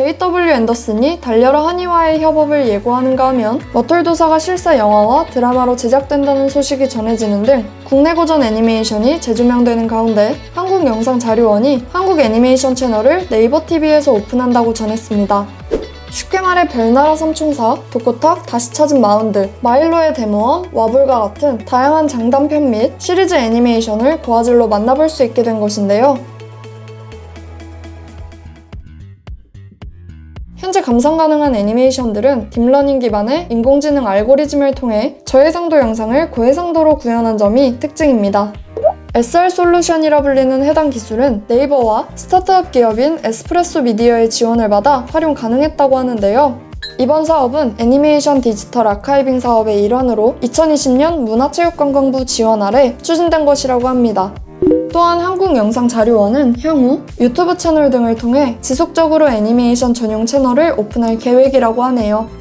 JW 앤더슨이 달려라 한의와의 협업을 예고하는가 하면 머털도사가 실사 영화와 드라마로 제작된다는 소식이 전해지는 등 국내 고전 애니메이션이 재조명되는 가운데 한국영상자료원이 한국 애니메이션 채널을 네이버 TV에서 오픈한다고 전했습니다. 쉽게 말해 별나라 삼총사, 독고탁, 다시 찾은 마운드, 마일로의 데모와 와불과 같은 다양한 장단편 및 시리즈 애니메이션을 고화질로 만나볼 수 있게 된 것인데요. 현재 감상 가능한 애니메이션들은 딥러닝 기반의 인공지능 알고리즘을 통해 저해상도 영상을 고해상도로 구현한 점이 특징입니다. SR 솔루션이라 불리는 해당 기술은 네이버와 스타트업 기업인 에스프레소 미디어의 지원을 받아 활용 가능했다고 하는데요. 이번 사업은 애니메이션 디지털 아카이빙 사업의 일환으로 2020년 문화체육관광부 지원 아래 추진된 것이라고 합니다. 또한 한국영상자료원은 향후 유튜브 채널 등을 통해 지속적으로 애니메이션 전용 채널을 오픈할 계획이라고 하네요.